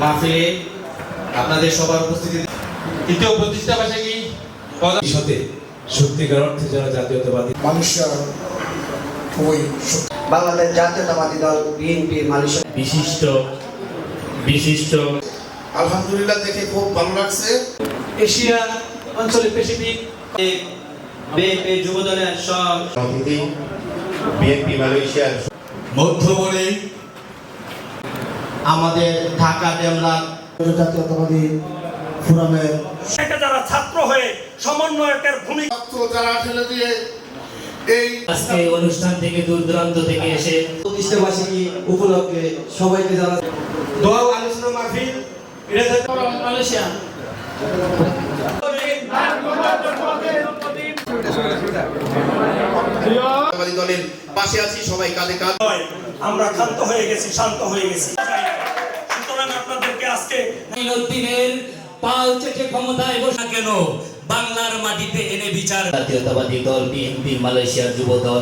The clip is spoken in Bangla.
মাহফিলে আপনাদের সবার তৃতীয় প্রতিষ্ঠা ভাষা কি? সাথে সত্যিকার অর্থে যারা জাতীয়তাবাদী খুবই বাংলাদেশ জাতীয়তাবাদী দল বিএনপি বিশিষ্ট বিশিষ্ট। আলহামদুলিল্লাহ দেখে খুব ভালো লাগছে। এশিয়া অঞ্চলে প্যাসিফিক বিএনপি যুব দলের সব বিএনপি মালয়েশিয়ার মধ্যমণি আমাদের ঢাকা ডেমরা জাতীয়তাবাদী ফোরামের এটা যারা ছাত্র হয়ে সমন্বয়কের ভূমিকা ছাত্র যারা ঠেলে দিয়ে এই আজকে অনুষ্ঠান থেকে দূর দূরান্ত থেকে এসে প্রতিষ্ঠা বার্ষিকী উপলক্ষে সবাইকে জানা দোয়া আলোচনা মাহফিল। এটা মালয়েশিয়া দলের পাশে আছি সবাই কাঁধে কাঁধ। আমরা ক্ষান্ত হয়ে গেছি শান্ত হয়ে গেছি। আজকে উদ্দিনের পাল চেটে ক্ষমতায় বসা কেন? বাংলার মাটিতে এনে বিচার। জাতীয়তাবাদী দল বিএনপি মালয়েশিয়ার যুব দল।